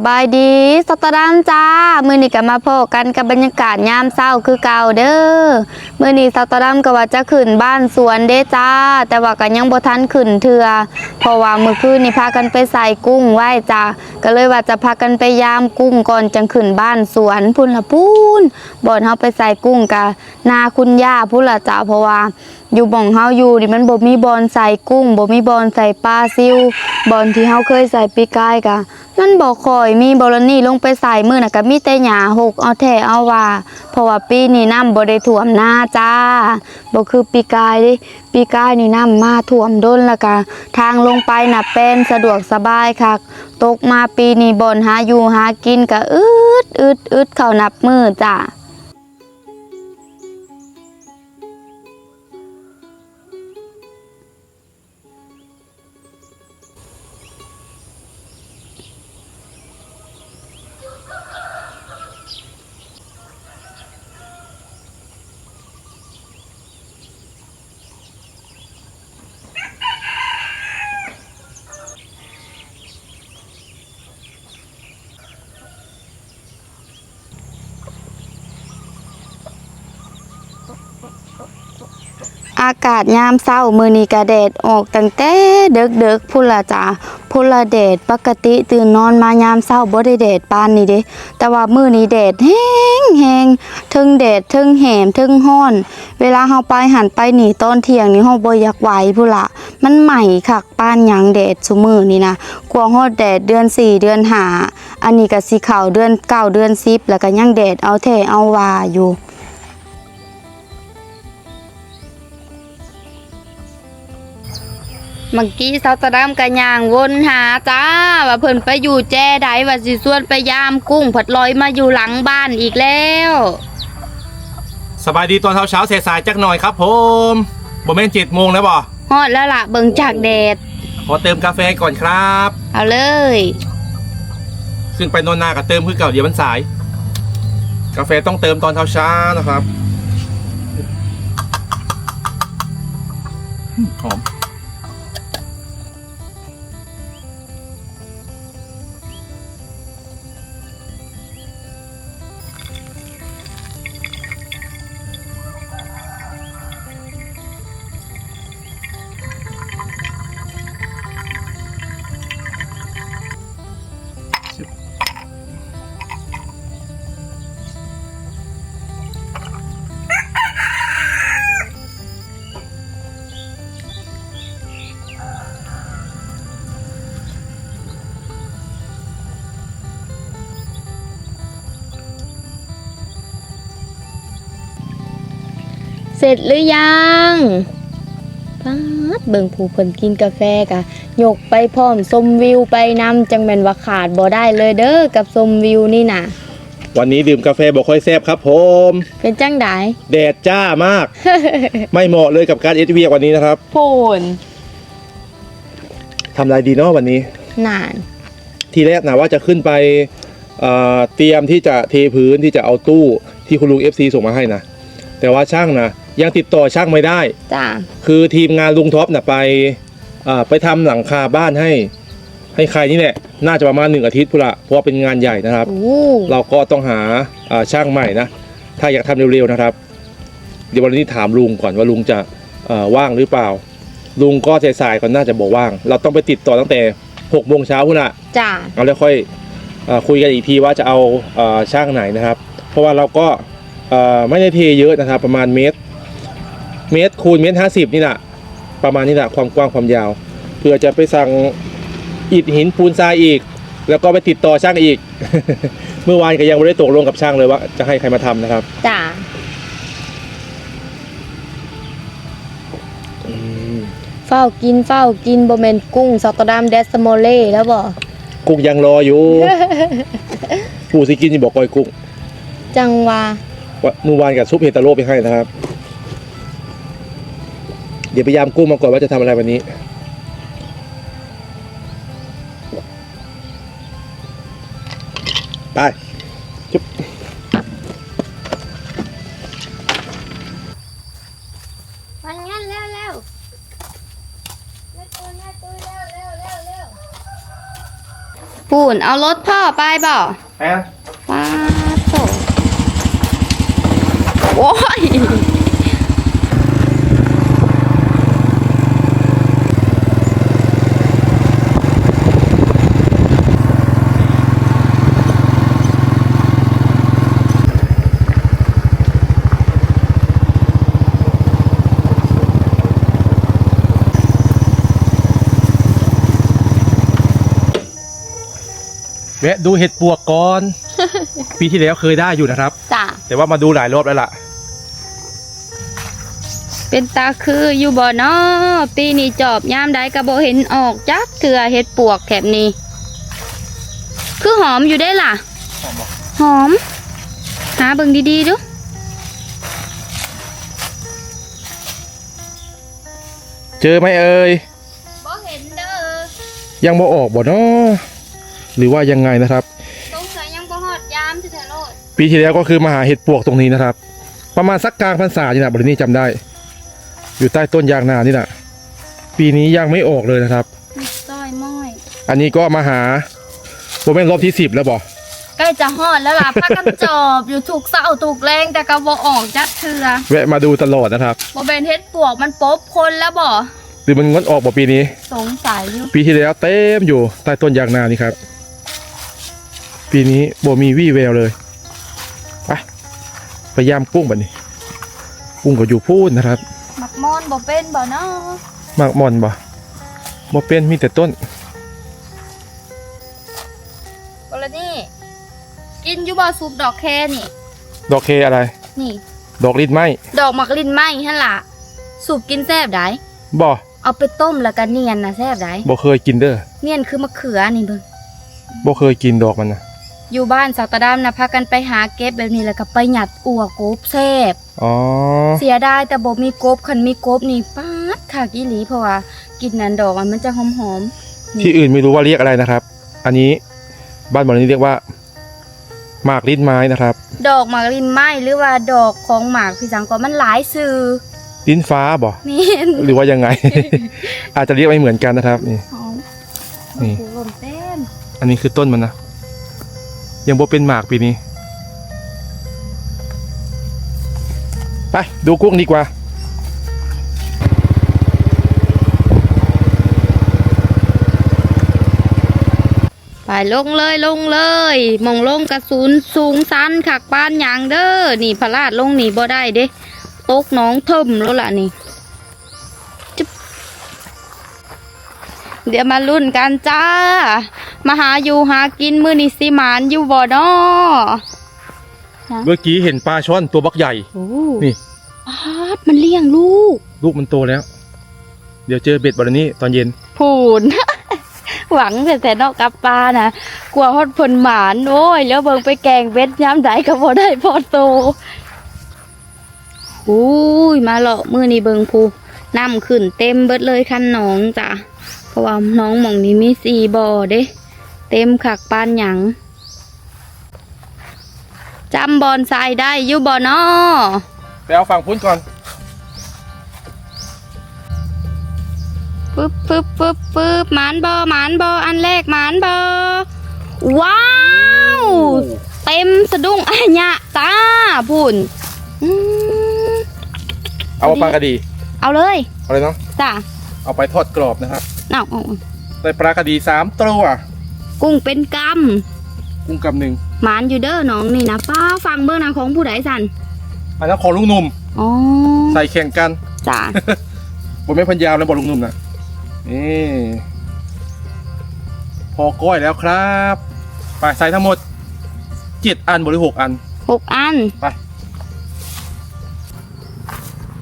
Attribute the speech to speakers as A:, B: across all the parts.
A: สบายดีสตอดามจ้า มือนี้ก็มาพบกันกับบรรยากาศยามเช้าคือเก่าเด้อ มือนี้สตอดามก็ว่าจะขึ้นบ้านสวนเด้จ้า แต่ว่าก็ยังบ่ทันขึ้นเทื่อเพราะว่ามือคืนนี่พากันไปใส่กุ้งไว้จ้า ก็เลยว่าจะพากันไปยามกุ้งก่อนจังขึ้นบ้านสวนพุ่นละพูนบ่อนเฮาไปใส่กุ้งกะนาคุณย่าพุ่นละจ้าเพราะว่าอยู่บ่องเฮาอยู่นี่มันบ่มีบอนใส่กุ้งบ่มีบอนใส่ปลาซิวบอนที่เฮาเคยใส่ปีกายกะ มันบ่ค่อยมีบอลนี่ลงไปใส่มือน่ะก็มีแต่หญ้าหกเอาแท้เอาว่าเพราะว่าปีนี้น้ำบ่ได้ท่วมนาจ้าบ่คือปีกายเดิปีกายนี่น้ำมาท่วมด้นแล้วก็ทางลงไปน่ะเป็นสะดวกสบายคักตกมาปีนี้บ่นหาอยู่หากินก็อึดอึดอึดเข้านับมือจ้า อากาศยามเช้ามือนี้ก็แดดออกตั้งแต่เดึกๆพุ่นละจ้าพุ่นละแดดปกติตื่นนอนมายามเช้าบ่ได้แดดปานนี้เด้แต่ว่ามือนี้แดดแห้งแฮงๆทึงแดดทึงแหมทึงร้อน เวลาเฮาไปหันไปหนีตอนเที่ยงนี่เฮาบ่อยากไหวพุ่นละมันใหม่คักปานหยังแดดซุมือนี่นะกลัวฮอดแดดเดือนสี่เดือนห้าอันนี้ก็สิเข้าเดือนเก้าเดือน10แล้วก็ยังแดดเอาแท้เอาว่าอยู่ เมื่อกี้สาวตะดามกะย่างวนหาจ้า ว่าเพิ่นไปอยู่แจ้ใดว่าสิส่วนไปยามกุ้งผัดลอยมาอยู่หลังบ้านอีกแล้ว
B: สบายดีตอนเช้าเช้าๆสายๆจักหน่อยครับผมบ่แม่นเจ็ดโมงแล้วบ่
A: ฮอดแล้วล่ะเบิ่งจากแดด
B: ขอเติมกาแฟก่อนครับ
A: เอาเลย
B: ขึ้นไปนอนนากับเติมคือเก่าเดี๋ยวมันสาย กาแฟต้องเติมตอนเช้าเช้าๆนะครับอืมหอม
A: เสร็จหรือยังป๊าดเบิ่งผู้เพิ่นกินกาแฟกะยกไปพร้อมชมวิวไปนำจังแม่นว่าขาดบ่ได้เลยเด้อกับชมวิวนี่น่ะ
B: วันนี้ดื่มกาแฟบ่ค่อยแซ่บครับผม
A: เป็นจังได
B: แดดจ้ามาก ไม่เหมาะเลยกับการเอสวีวันนี้นะครับ
A: โพน
B: ทำอะไรดีเนาะวันนี้
A: นาน
B: ทีแรกนะว่าจะขึ้นไปเอ่อเตรียมที่จะเทพื้นที่จะเอาตู้ที่คุณลุง FC ส่งมาให้นะ แต่ว่าช่างนะ ยังติดต่อช่างไม่ได้
A: จ้า
B: คือทีมงานลุงท็อปนะไปอ่าไปทำหลังคาบ้านให้ ให้ใครนี่แหละ น่าจะประมาณหนึ่งอาทิตย์พุนละเพราะว่าเป็นงานใหญ่นะครับ
A: โอ้
B: เราก็ต้องหาอ่าช่างใหม่นะ ถ้าอยากทำเร็วๆนะครับ เดี๋ยววันนี้ถามลุงก่อนว่าลุงจะเอ่อว่างหรือเปล่า ลุงก็สายๆก่อนน่าจะบอกว่าง เราต้องไปติดต่อตั้งแต่หกโมงเช้าพุ่นละ
A: จ้า
B: เราแล้วค่อยเออคุยกันอีกทีว่าจะเอาเอ่อช่างไหนนะครับ เพราะว่าเราก็เอ่อไม่ได้เทเยอะนะครับ ประมาณเมตร เมตรคูณเมตรห้าสิบนี่แหละประมาณนี้แหละความกว้างความยาวเพื่อจะไปสั่งอิฐหินปูนทรายอีก แล้วก็ไปติดต่อช่างอีก เมื่อวานก็ยังไม่ได้ตกลงกับช่างเลยว่า จะให้ใครมาทำนะครับ
A: จ้า
B: อืม
A: เฝ้ากินเฝ้ากินบ่แม่นกุ้งสตอดามเดสโมเล่แล้วบ่
B: กุ้งยังรออยู่ผู้สิกินจะบอกกอยกุ้ง
A: จังว่า
B: ว่าเมื่อวานกับซุปเฮตาโร่ไปให้นะครับเดี๋ยวพยายามกุ้งมาก่อนว่าจะทำอะไรวันนี้ ไปจุ๊บ
A: มันงั้นเร็วเร็วเร็วตัวเร็วตัวเร็วเร็วเร็วเร็วปูนเอารถพ่อไปบ่
B: แอน
A: ป้าโตโอ้ย
B: วะดูเห็ดปวกก่อน ปีที่แล้วเคยได้อยู่นะครับ
A: จ้ะ
B: แต่ว่ามาดูหลายรอบแล้วล่ะ
A: เป็นตาคืออยู่บ่เนาะปีนี้จอบยามใดก็บ่เห็นออกจักเถื่อเห็ดปวกแถบนี้ คือหอมอยู่ได้ล่ะ หอม หาเบิ่งดีๆดู
B: เจอไหมเอ่ย
A: บ่เห็นเด้อ
B: ยังบ่ออกบ่เนาะ หรือว่ายังไงนะครับ
A: สงสัยยังบ่ฮอดยามสิเถอะโลด
B: ปีที่แล้วก็คือมาหาเห็ดปวกตรงนี้นะครับ ประมาณสักกลางพรรษานี่นะบรินี้จำได้ อยู่ใต้ต้นยางนานี่นะปีนี้ยังไม่ออกเลยนะครับ
A: มีซอยม้อย
B: อันนี้ก็มาหาโมเมนรอบที่สิบแล้วบ่
A: ใกล้จะฮอดแล้วล่ะพักกันจอบอยู่ถูกเศร้าถูกแรงแต่ก็บ่ออกจักเถื่อ
B: แวะมาดูตลอดนะครับ
A: บ่เป็นเฮ็ดปวกมันปบคนแล้วบ่
B: หรือมันงดออกบ่ปีนี้
A: สงสัยอยู่
B: ปีที่แล้วเต็มอยู่ใต้ต้นยางนานี่ครับ ปีนี้บ่มีวี่แววเลยไปพยายามกุ้งบัดนี้ กุ้งก็อยู่พูดนะครับ
A: มักมอนบ่เป็นบ่เนาะ
B: มากมอนบ่บ่เป็นมีแต่ต้น
A: กรณีกินอยู่บ่ซุปดอกแคนี่
B: ดอกเคอะไร
A: นี่
B: ดอกลิ้นไหม
A: ดอกมักลิ้นไหมหั่นล่ะสูบกินแซ่บได้
B: บ่
A: เอาไปต้มแล้วก็เนียนนะแซ่บได้
B: บ่เคยกินเด้อ
A: เนียนคือมะเขือนี่เบิ่ง
B: บ่เคยกินดอกมันนะ
A: อยู่บ้านสักตะดามนะพากันไปหาเก็บแบบนี้แล้วก็ไปหยัดอัวกบแซ่บ
B: อ๋อ
A: เสียดายแต่บ่มีกบคันมีกบนี่ป๊าดค่ะอีหลีเพราะว่ากินนั้นดอกอะมันจะหอมๆ
B: ที่อื่นไม่รู้ว่าเรียกอะไรนะครับ อันนี้บ้านบ่อนี้เรียกว่าหมากลิ้นไม้นะครับ
A: ดอกหมากลินไหมหรือว่าดอกของหมากพี่จังก็มันหลายสื่อ
B: ลิ้นฟ้าบ่
A: นี่
B: หรือว่ายังไง อาจจะเรียกไม่เหมือนกันนะครับ นี่
A: หอม
B: นี่
A: โอ้โหลมเต้น
B: อันนี้คือต้นมันนะ ยังบ่เป็นหมากปีนี้ ไป ดูกุ้งดีกว่า
A: ไปลงเลยลงเลยมองลงกระสุนสูงสันขักปานหยางเด้อนี่พลาดลงนี่บ่ได้เด้ตกน้องเทิมแล้วล่ะนี่เดี๋ยวมาลุ้นกันจ้า มาหาอยู่หากินมือนี่สิหมานอยู่บ่นอ
B: เมื่อกี้เห็นปลาช่อนตัวบักใหญ่
A: โอ้
B: นี่
A: ปาดมันเลี้ยงลูก
B: ลูกมันโตแล้ว เดี๋ยวเจอเบ็ดวันนี้ตอนเย็น
A: พูนหวังแต่แต่นอกกับปลานะกลัวฮอดผลหมานโอ้ยแล้วเบิ่งไปแกงเบ็ดย้ำใดก็บ่ได้พอโตอุ้ยมาเลาะมือนี้เบิงภูน้ำขึ้นเต็มเบิดเลยคันหนองจ้ะเพราะว่าน้องหมองนี้มีสี่บ่อเด้ เต็มขักปานหยังจำบอนทรายได้อยู่บ่นอ
B: ไปเอาฝั่งพุ้นก่อน
A: ปึ๊บปึ๊บปึ๊บปึ๊บหมานบอหมานบออันแรกหมานบอว้าว เต็มสะดุ้งอัญญะจ้าพุ่นอืม
B: เอาปลากระดี
A: เอาเลย
B: เอาเลยเนาะ
A: จ้า
B: เอาไปทอดกรอบนะครับ
A: เอาเอาเอา
B: ได้ปลากระดีสามตัว
A: กุ้งเป็นก
B: กุ้งกำหนึ่งำ
A: หมานอยู่เด้อน้องนี่นะป้าฟังเบอร์นะของผู้ใดสัน
B: อันนั้นของลุงหนุ่ม
A: อ๋อ
B: ใส่แข่งกัน
A: จ้า
B: บนไม่พันยาวแล้วบอกลุงหนุ่มนะนี่พอก้อยแล้วครับไปใส่ทั้งหมดเจ็ดอันบริหกอัน
A: หกอัน
B: ไป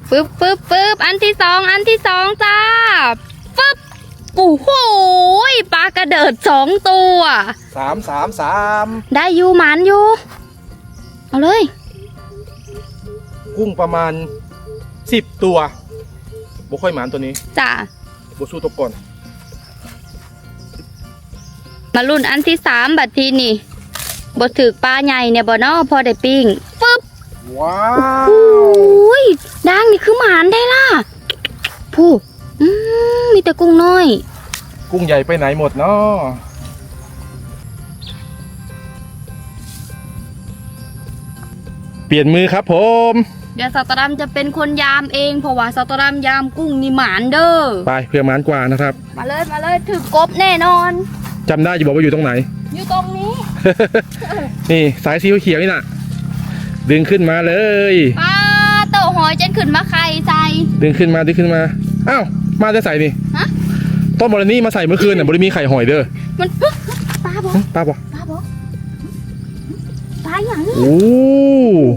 A: ปึ๊บปึ๊บปึ๊บอันที่สองอันที่สองจ้าปึ๊บ โอ้โหยปลากระเดิดสองตัว
B: สามสามสาม
A: ได้อยู่หมานอยู่ เอาเลย
B: กุ้งประมาณสิบตัวบุค่อยหมานตัวนี้
A: จ้ะ
B: บุสู้ตัวก่อน
A: มารุ่นอันที่สามบัดทีนี่บดถือปลาใหญ่เนี่ยบ่นอพอได้ปิ้งปึ๊บ
B: ว้า
A: โอ้ยดังนี่คือหมานได้ล่ะผู้ อืมมีแต่กุ้งน้อย
B: กุ้งใหญ่ไปไหนหมดเนาะเปลี่ยนมือครับผม
A: เดี๋ยวสตรัมจะเป็นคนยามเองเพราะว่าสตรัมยามกุ้งนี่หมานเด้อ
B: ไปเพื่อหมานกว่านะครับ
A: มาเลยมาเลยถือกบแน่นอน
B: จำได้อยู่บอกว่าอยู่ตรงไหน
A: อยู่ตรงนี้
B: นี่สายสีเขียวนี่น่ะ ดึงขึ้นมาเลย
A: ปลาโตะหอยเจนขึ้นมาใครใจ
B: ดึงขึ้นมาดึงขึ้นมา อ้าว มาจะใส่นี่
A: ฮะ
B: ต้นบรนี่มาใส่เมื่อคืนน่ะบริมีไข่หอยเด้อ
A: มันปึ๊กป้าบอก
B: หึป้าบอก
A: ป้าบอกป้าอย่างนี้
B: โอ้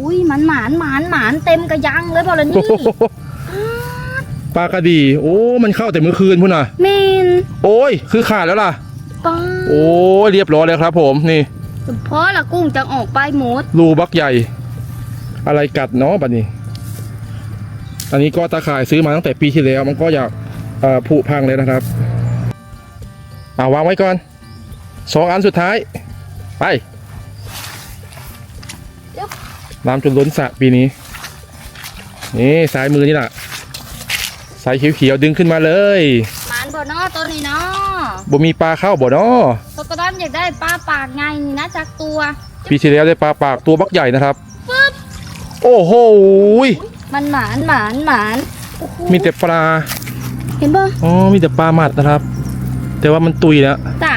A: อุ้ยมันหมานหมานหมานเต็มกระยังเลยบอล
B: โห
A: นี่
B: ปลากระดี โอ้ มันเข้าแต่เมื่อคืนพุ่นน่ะ
A: เมน
B: โอ้ย คือขาดแล้วล่ะ
A: ป้า
B: โอ้ยเรียบร้อยแล้วครับ ผมนี่
A: เพราะละกุ้งจะออกไปหมด
B: รูบักใหญ่ อะไรกัดเนาะบัดนี้ อันนี้ก็ตาข่ายซื้อมาตั้งแต่ปีที่แล้ว มันก็อยาก เอ่อผุพังเลยนะครับเอาวางไว้ก่อนสองอันสุดท้าย ไปน้ำจนล้นสระปีนี้ นี่สายมือนี่แหละสายเขียวๆดึงขึ้นมาเลย
A: หมานบ่เนอตัวนี้เนาะ
B: บ่มีปลาเข้าบ่เนาะ
A: สตอรัมอยากได้ปลาปากไงนี่นะจากตัว
B: ปีที่แล้วได้ปลาปากตัวบักใหญ่นะครับ
A: ปึ๊บ
B: โอ้โหย
A: มันหมานหมานหมานโอ้โห
B: มีแต่ปลา
A: เห็นป่ะ
B: อ๋อมีแต่ปลาหมัดนะครับ แต่ว่ามันตุยแล้ว
A: จ้ะ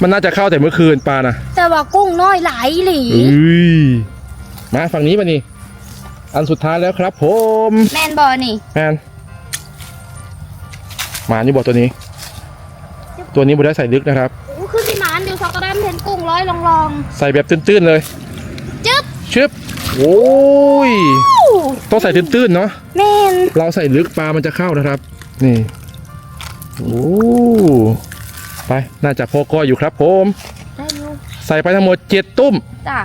B: มันน่าจะเข้าแต่เมื่อคืนปลานะ
A: แต่ว่ากุ้งน้อยหลายหลี
B: เอ้ยมาฝั่งนี้ป่ะนี่อันสุดท้ายแล้วครับ ผม
A: แมนบอนี่
B: แมนหมานี่บอกตัวนี้ ตัวนี้บได้ใส่ลึกนะครับ
A: โอ้คือที่หมานเดี๋ยวสตอรัมเห็นกุ้งร้อยลองลอง
B: ใส่แบบตื้นๆเลย
A: ๆจึ๊บ
B: ชึบโอ้ย ต้องใส่ตื้นๆเนาะ
A: แมน
B: เราใส่ลึกปลามันจะเข้านะครับ นี่โอ้ไปน่าจะพอก้อยอยู่ครับผม
A: ได้อยู่
B: ใส่ไปทั้งหมดเจ็ดตุ้ม
A: จ้ะ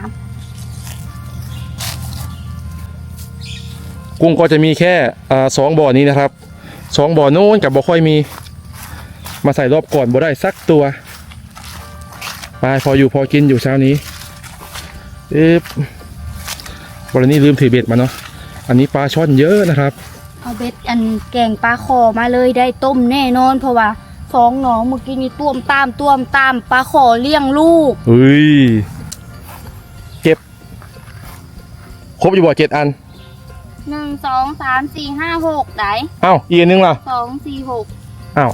B: กุ้งก็จะมีแค่อ่าสองบ่อนี้นะครับสองบ่อโน้นกับบ่ค่อยมี มาใส่รอบก่อนบ่ได้สักตัวไปพออยู่พอกินอยู่เช้านี้เอ๊ะบรินี้ลืมถือเบ็ดมาเนาะ อันนี้ปลาช่อนเยอะนะครับ
A: เอาเบ็ดอันแกงปลาคอมาเลยได้ต้มแน่นอน เพราะว่าสองหนองเมื่อกี้นี่ต้วมตามต้วมตามปลาคอเลี้ยงลูก
B: เฮ้ย เก็บ ครบอยู่บ่เจ็ดอัน
A: หนึ่งสองสามสี่ห้าหกไหน
B: เอ้าอีกอันนึงล่ะ
A: สองสี่หก
B: เอ้า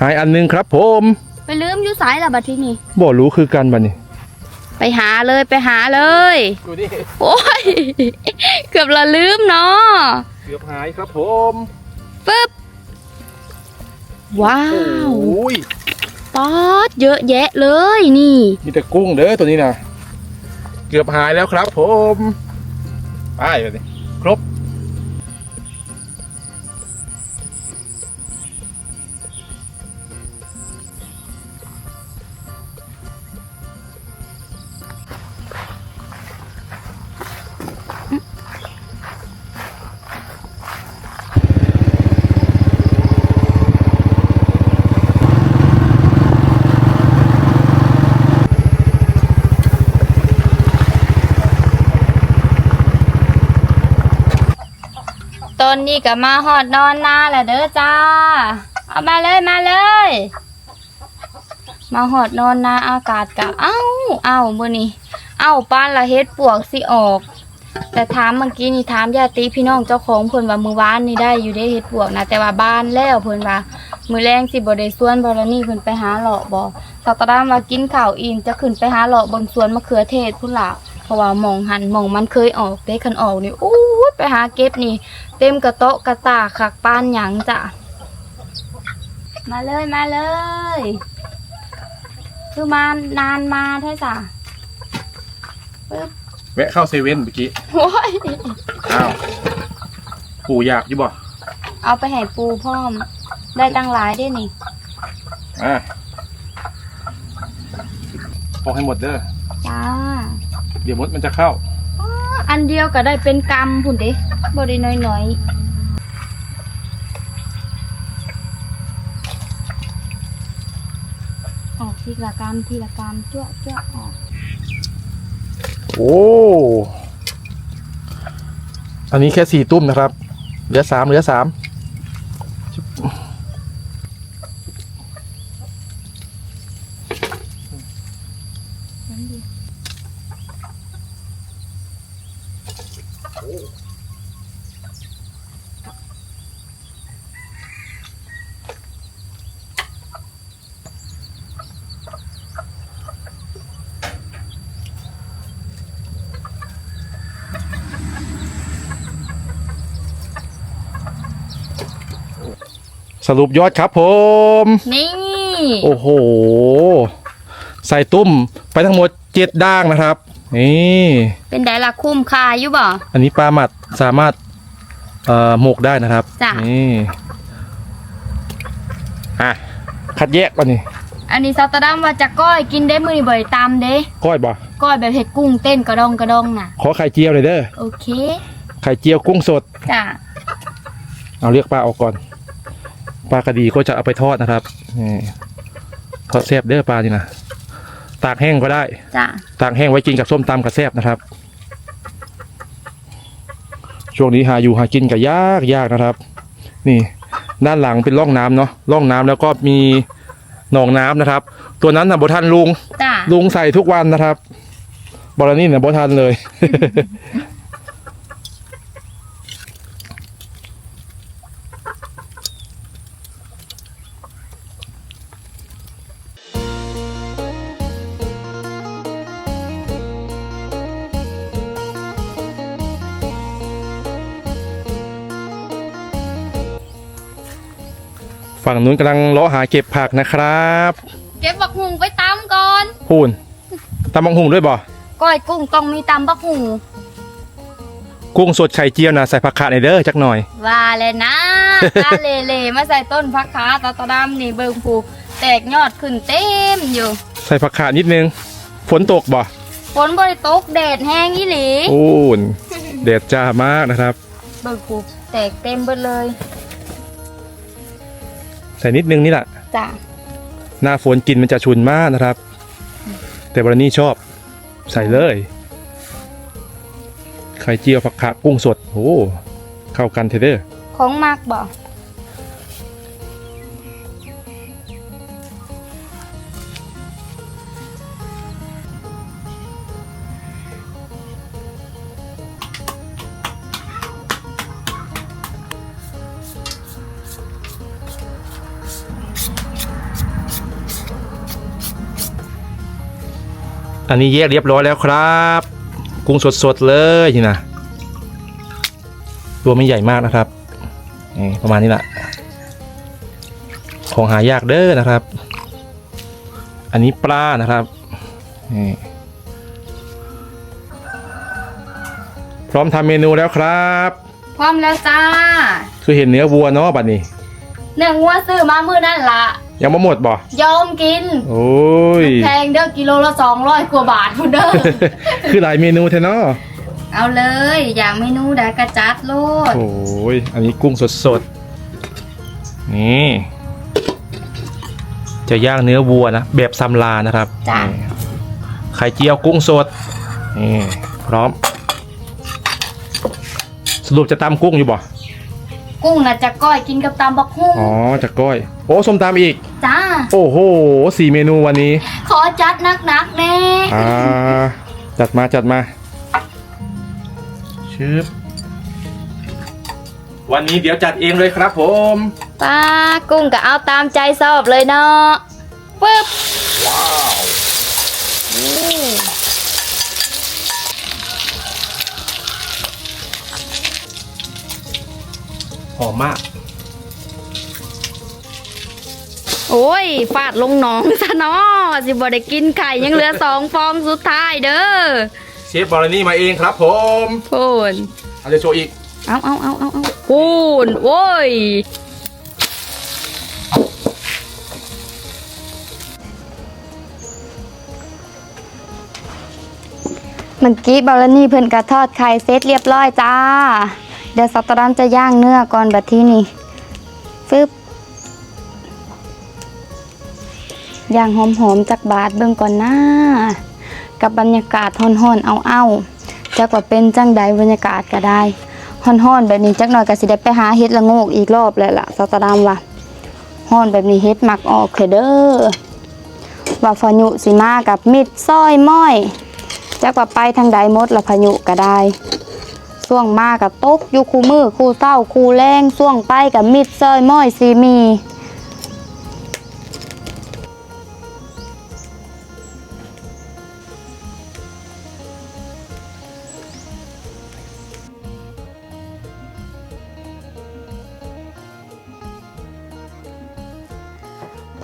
B: หายอันนึงครับผม
A: ไปลืมอยู่สายละบัดที่นี่
B: บ่รู้คือกันบัดนี้
A: ไปหาเลยไปหาเลย
B: ดูดิ
A: โอ้ย เกือบละลืมเนาะ
B: เกือบหายครับผม
A: ปึ๊บ ว้าว
B: โอ้ย
A: ป๊อดเยอะแยะเลยนี่
B: มีแต่กุ้งเด้อตัวนี้นะเกือบหายแล้วครับผมไปเลยดิครบ
A: อนนี้ก็มาหอดนอนนาแหละเด้อจ้า เอามาเลยมาเลย มาหอดนอนนาอากาศกะเอ้าเอ้ามื้อนี้เอ้าปานละเฮ็ดปวกสิออก แต่ถามเมื่อกี้นี่ถามญาติพี่น้องเจ้าของเพิ่นว่ามือวานนี่ได้อยู่ได้เฮ็ดปวกนะแต่ว่าบ้านแล้วเพิ่นว่ามือแรงสิบ่ได้สวนบ่ละนี่เพิ่นไปหาเลาะบ่สัตว์ตามว่ากินข้าวอิ่มจะขึ้นไปหาเลาะเบิ่งสวนมะเขือเทศพุ่นล่ะ เพราะว่ามองหันมองมันเคยออกเด้คันออกนี่อู้ยไปหาเก็บนี่ เต็มกระโต๊ะกระตาขักปานหยังจ้ะมาเลยมาเลยคือมานานมาแท้จ้ะปึ๊บ
B: แวะเข้าเซเว่นเมื่อกี้
A: โอ้ย
B: อ้าวปู่อยากอยู่บ่
A: เอาไปให้ปูพร้อม ได้ตั้งหลายได้นี่
B: อะพกให้หมดเด้อ
A: จ้า
B: เดี๋ยวมดมันจะเข้า
A: อันเดียวก็ได้เป็นกำพุ่นเด้บ่ได้น้อยๆออกทีละกำทีละกำจ้วจ้วออก
B: โอ้ อันนี้แค่สี่ตุ้มนะครับ เหลือสามเหลือสาม สรุปยอดครับผม
A: นี่
B: โอ้โห ใส่ตุ้มไปทั้งหมดเจ็ดด่างนะครับ นี่
A: เป็นไดล่ะคุ้มค่าอยู่บ่
B: อันนี้ปลาหมัดสามารถเอ่อหมกได้นะครับ
A: จ้ะ
B: นี่อะคัดแยกก่อนนี่
A: อันนี้ซาตาดัมว่าจะก้อยกินได้มื้อนี้บ่ได้ตามเด้
B: ก้อยบ่
A: ก้อยแบบเห็ดกุ้งเต้นกระดองกระดองน่ะ
B: ขอไข่เจียวหน่อยเด้อ
A: โอเค
B: ไข่เจียวกุ้งสด
A: จ้ะ
B: เอาเรียกปลาออกก่อน ปลากระดีก็จะเอาไปทอดนะครับนี่ทอดแซ่บเด้อปลานี่นะตากแห้งก็ได้
A: จ้ะ
B: ตากแห้งไว้กินกับส้มตำกับแซ่บนะครับ ช่วงนี้หาอยู่หากินกับยากยากนะครับ นี่ ด้านหลังเป็นร่องน้ำเนาะร่องน้ำแล้วก็มีหนองน้ำนะครับ ตัวนั้นนะบทันลุง
A: จ้ะ
B: ลุงใส่ทุกวันนะครับ บอลนี่เนี่ยบทันเลย ฝั่งนู้นกำลังเลาะหาเก็บผักนะครับ
A: เก็บบักหุงไปตำก่อน
B: พูนตำบังหุงด้วยบ่
A: ก้อยกุ้งต้องมีตำบักหุง
B: กุ้งสดไข่เจียวนะใส่ผักขาในเด้อจักหน่อย
A: ว่าเลยนะตาเลเลมาใส่ต้นพักขาตาตาดำนี่เบิ่งผูแตกยอดขึ้นเต็มอยู่
B: ใส่ผักขานิดนึง ฝนตกบ่
A: ฝนบ่ได้ตกแดดแห้งอีหลี
B: พูนแดดจ้ามากนะครับ
A: เบิ่งผูแตกเต็มเบิดเลย
B: ใส่นิดนึงนี่แหละ
A: จ้ะ
B: หน้าฝนกินมันจะชุนมากนะครับ แต่บรนี่ชอบใส่เลยไข่เจียวผักขากุ้งสดโอ้เข้ากันเทเดอร์
A: ของมักบ่
B: อันนี้แยกเรียบร้อยแล้วครับ กุ้งสดๆเลยนี่นะตัวไม่ใหญ่มากนะครับนี่ประมาณนี้แหละของหายากเด้อนะครับ อันนี้ปลานะครับนี่พร้อมทำเมนูแล้วครับ
A: พร้อมแล้วจ้า
B: คือเห็นเนื้อวัวเนาะบัดนี้
A: เนื้องัวซื้อมามื้อนั่นละ
B: ยังไม่หมดบ่
A: ยอมกิน
B: โอ้ย
A: แพงเด้อกิโลละสองร้อยกว่าบาทพุ่นเด้อ
B: คือหลายเมนูแท้เนาะ
A: เอาเลย อย่างเมนูใดกระจัดโลด
B: โอ้ยอันนี้กุ้งสดๆ นี่ จะย่างเนื้อวัวนะ แบบซัมลานะครับ
A: จ้ะ
B: นี่ไข่เจียวกุ้งสด นี่ พร้อม สรุปจะตำกุ้งอยู่บ่
A: กุ้งน่ะจะก้อยกินกับตำบักหุ่ง
B: อ๋อจะก้อย โอ้ส้มตำอีก
A: จ้า
B: โอ้โหสี่เมนูวันนี้
A: ขอจัดนักๆแน่
B: อ่า จัดมาจัดมาชึบวันนี้เดี๋ยวจัดเองเลยครับผม
A: ป้ากุ้งก็เอาตามใจชอบเลยเนาะปึ๊บ
B: หอมมาก
A: โอ้ยฟาดลงหนองซะเนาะสิบ่ได้กินไข่ยังเหลือสองฟองสุดท้ายเด้อ
B: เชฟบอลนี่มาเองครับผม
A: พูน
B: เอาจะโชว์อีก
A: เอาเอาเอาเอาเอาพูนโว้ยเมื่อกี้บอลนี่เพิ่นกระทอดไข่เสร็จเรียบร้อยจ้า เดี๋ยวสตว์ดำจะย่างเนื้อก่อนแบบที่นี่ฟึบย่างหอมๆจากบาทเบิ่งก่อนหนะกับบรรยากาศฮ้อนๆเอาๆจักว่าเป็นจังใดบรรยากาศก็ได้ฮ้อนๆแบบนี้จักหน่อยก็สิได้ไปหาเฮ็ดละโงกอีกรอบเลยล่ะสตว์ดำว่าฮ้อนแบบนี้เฮ็ดมักออกเด้อว่าฟายุสิมากับมิดซ้อยม้อยจักว่าไปทางใดมดละพายุก็ได้ ส่วงมากับตกอยู่คู่มือคู่เศร้าคู่แรงส่วงไปกับมิดซอยม้อยซีมี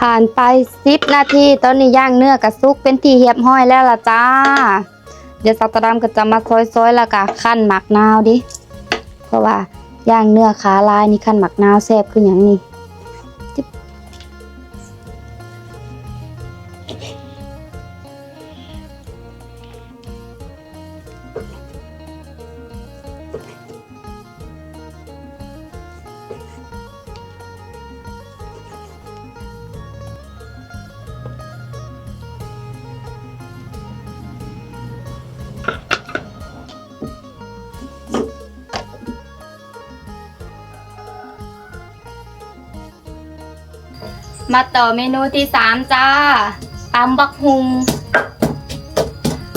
A: ผ่านไปสิบนาทีตอนนี้ย่างเนื้อกระซุกเป็นที่เรียบห้อยแล้วล่ะจ้า เดี๋ยวสัตว์ดำก็จะมาซอยๆแล้วก็ขั้นหมักนาวดิ เพราะว่าย่างเนื้อขาลายนี่ขั้นหมักนาวแซ่บขึ้นอย่างนี้ มาต่อเมนูที่สามจ้าตำบักฮุง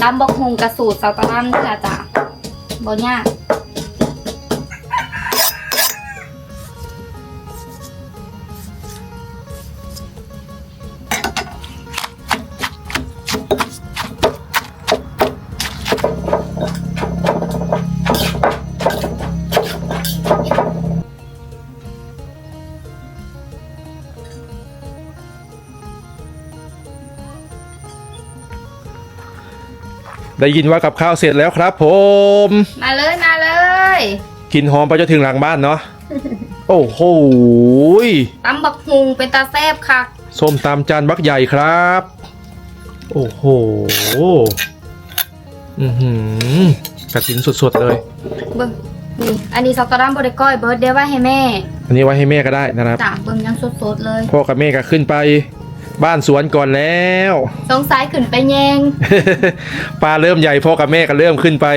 A: ตำบักฮุงกระสูตรสัตว์ดำนี่ละจ้าบ่ยาก
B: ได้ยินว่ากับข้าวเสร็จแล้วครับ ผม
A: มาเลยมาเลย
B: กลินหอมไปจนถึงหลังบ้านเนาะ โอ้โหย
A: ตำบักฮุงเป็นตาแซ่บคัก
B: ส้มตำจานบักใหญ่ครับ โอ้โห อือหือกระถินสดๆเลย
A: เบิ่งนี่ อันนี้สัตว์ดำบ่ได้ก้อยเบิร์ดเดี๋ยวไว้ให้แม่
B: อันนี้ไว้ให้แม่ก็ได้นะครับ
A: จ้าเบิ่งยังสดๆเลย
B: พ่อกับแม่ก็ขึ้นไป บ้านสวนก่อนแล้ว
A: สงสัยขึ้นไปแยง
B: ปลาเริ่มใหญ่พ่อกับแม่ก็เริ่มขึ้นไป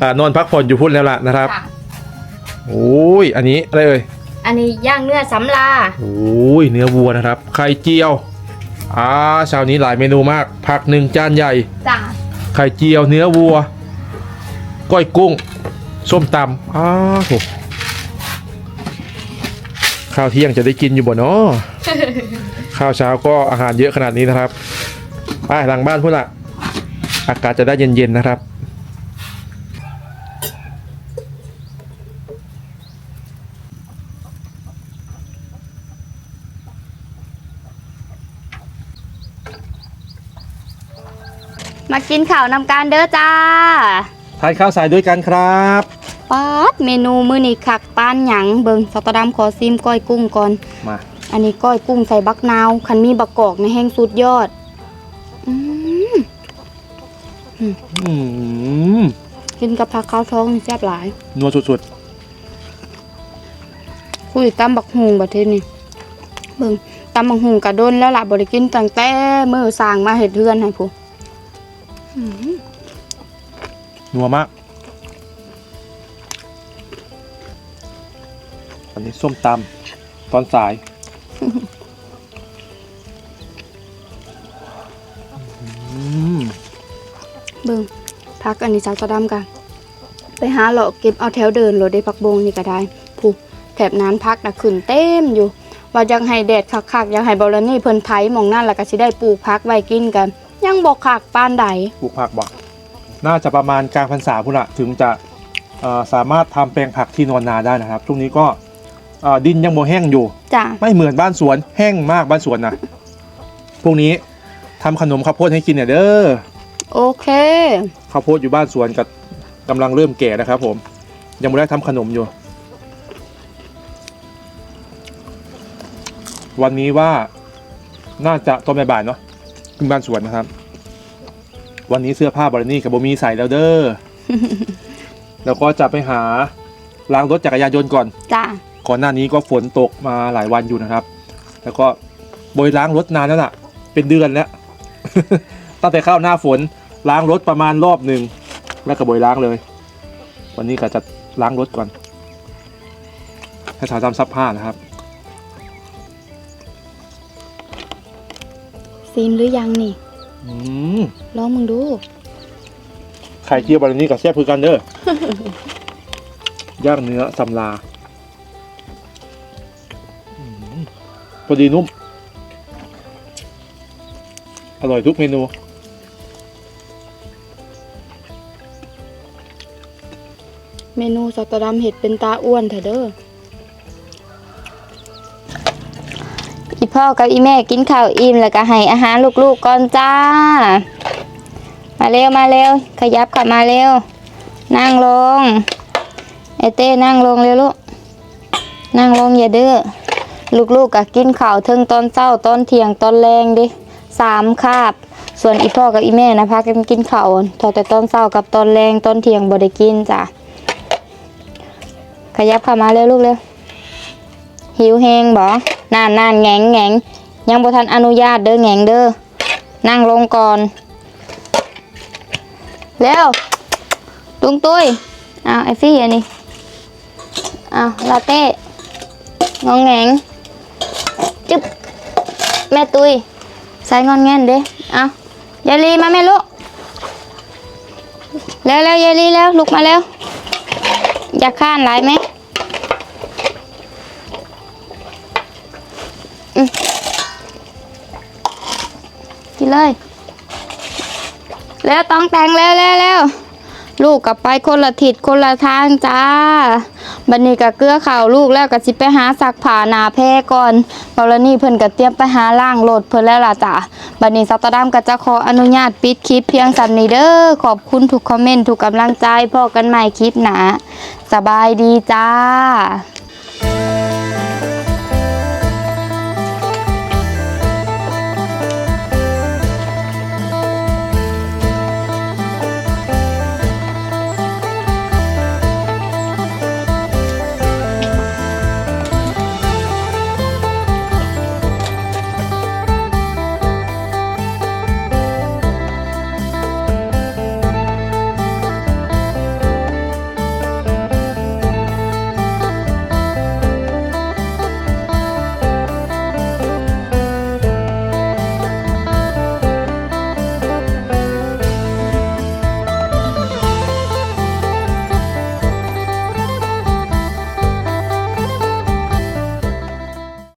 B: อานอนพักผ่อนอยู่พุ่นแล้วล่ะนะครับ
A: ค่ะ
B: โอ้ย อันนี้อะไรเอ่ย
A: อันนี้ย่างเนื้อสำลา
B: โอ้ย เนื้อวัวนะครับ ไข่เจียว อ่าเช้านี้หลายเมนูมาก ผักหนึ่งจานใหญ่
A: จ้า
B: ไข่เจียว เนื้อวัว ก้อยกุ้ง ส้มตำอ้าวโหข้าวเที่ยงจะได้กินอยู่บ่เนาะ ข้าวเช้าก็อาหารเยอะขนาดนี้นะครับไปหลังบ้านพุ่นละอากาศจะได้เย็นๆนะครับ
A: มากินข้าวนำการเด้อจ้า
B: ทานข้าวสายด้วยกันครับ
A: ป๊าดเมนูมื้อนี้คักปานหยังเบิ่งสตอดำขอซิมก้อยกุ้งก่อน
B: มา
A: อันนี้ก้อยกุ้งใส่บักนาวคันมีบักกอกในแห้งสุดยอด อืม
B: อืม
A: กินกับผักข้าวท้องนี่แซ่บหลาย
B: นัวสุด
A: คุยตำบักฮุงประเทศนี้เบิ่งตำบักฮุงกระด้นแล้วล่ะบ่ได้กินตั้งแต่มื้อสร้างมาเฮ็ดเรือนให้ผู้อืม
B: ๆนัวมาก อันนี้ส้มตำตอนสายอืม
A: เบิ่งพักอันนี้สาวสะดำกัน ไปหาเลาะเก็บเอาแถวเดินโลดได้พักบงนี่ก็ได้ผู้แถบนั้นพักน่ะขึ้นเต็มอยู่ ว่าอยากให้แดดคักๆอยากให้บรนี่เพิ่นไถหมองนั่นแล้วก็สิได้ปลูกพักไว้กินกัน ยังบ่คักปานใด
B: ปลูกผักบ่น่าจะประมาณกลางพรรษาพุ่นละถึงจะเอ่อสามารถทำแปลงผักที่นอนนาได้นะครับช่วงนี้ก็เอ่อดินยังโมแห้งอยู่
A: จ้ะ
B: ไม่เหมือนบ้านสวนแห้งมากบ้านสวนนะพวกนี้ทำขนมข้าวโพดให้กินเนี่ยเด้อ
A: โอเค
B: ข้าวโพดอยู่บ้านสวนกับกำลังเริ่มแก่นะครับผมยังไม่ได้ทำขนมอยู่ วันนี้ว่าน่าจะตอนบ่ายๆเนาะขึ้นบ้านสวนนะครับ วันนี้เสื้อผ้าบรนี่กับโบมีใส่แล้วเด้อ แล้วก็จะไปหาล้างรถจักรยานยนต์ก่อน
A: จ้ะ
B: ก่อนหน้านี้ก็ฝนตกมาหลายวันอยู่นะครับ แล้วก็บริล้างรถนานแล้วล่ะ เป็นเดือนแล้ว ตั้งแต่เข้าหน้าฝนล้างรถประมาณรอบหนึ่งแล้วก็บริล้างเลย วันนี้ก็จะล้างรถก่อนให้สาวทำซับผ้านะครับ
A: ซีมหรือยังนี่
B: อืม
A: ลองมึงดู
B: ไข่เจียวบารานี่กับแซ่บคือกันเด้อย่างเนื้อสำลา พอดีนุ่ม อร่อยทุกเมนู
A: เมนูสตอดำเห็ดเป็นตาอ้วนเถอะเด้ออีพ่อกับอีแม่กินข้าวอิ่มแล้วก็ให้อาหารลูกๆก่อนจ้า มาเร็วมาเร็ว ขยับเข้ามาเร็ว นั่งลง ไอเต้นั่งลงเร็วลูก นั่งลงอย่าดื้อ ลูกๆก็กินข้าวเทึงตอนเช้าตอนเที่ยงตอนแรงดิสามคาบ ส่วนอีพ่อกับอีแม่นะพากันกินข้าวพอแต่ตอนเช้ากับตอนแรงตอนเที่ยงบ่ได้กินจ้ะขยับเข้ามาเร็วลูกเร็วหิวแหงบ่นานนานแงงแงงยังบ่ทันอนุญาตเด้อแงงเด้อนั่งลงก่อนเร็วตุงตุ้ยอ้าวไอฟี่อันนี้อ้าวลาเต้งองแงง จึ๊บแม่ตุ้ยใส่งอนแงนเด้เอายายลีมาแม่ลูกเร็วเร็วยายลีแล้วลุกมาเร็วอยากข้านหลายไหมอืมกินเลย แล้วต้องแต่งแล้วแล้วแล้ว ลูกกลับไปคนละทิศคนละทางจ้า บันนี้กับเกลือข่าวลูกแล้วกับสิไปหาสักผ่านาแพ้ก่อนบอลนี่เพิ่นกับเตรียมไปหาล่างโหลดเพิ่นแล้วล่ะจ้าบันนี้ซัตตอดามกับจะขออนุญาตปิดคลิปเพียงสำนี้เด้อขอบคุณทุกคอมเมนต์ทุกกำลังใจพอกันใหม่คลิปหนาสบายดีจ้า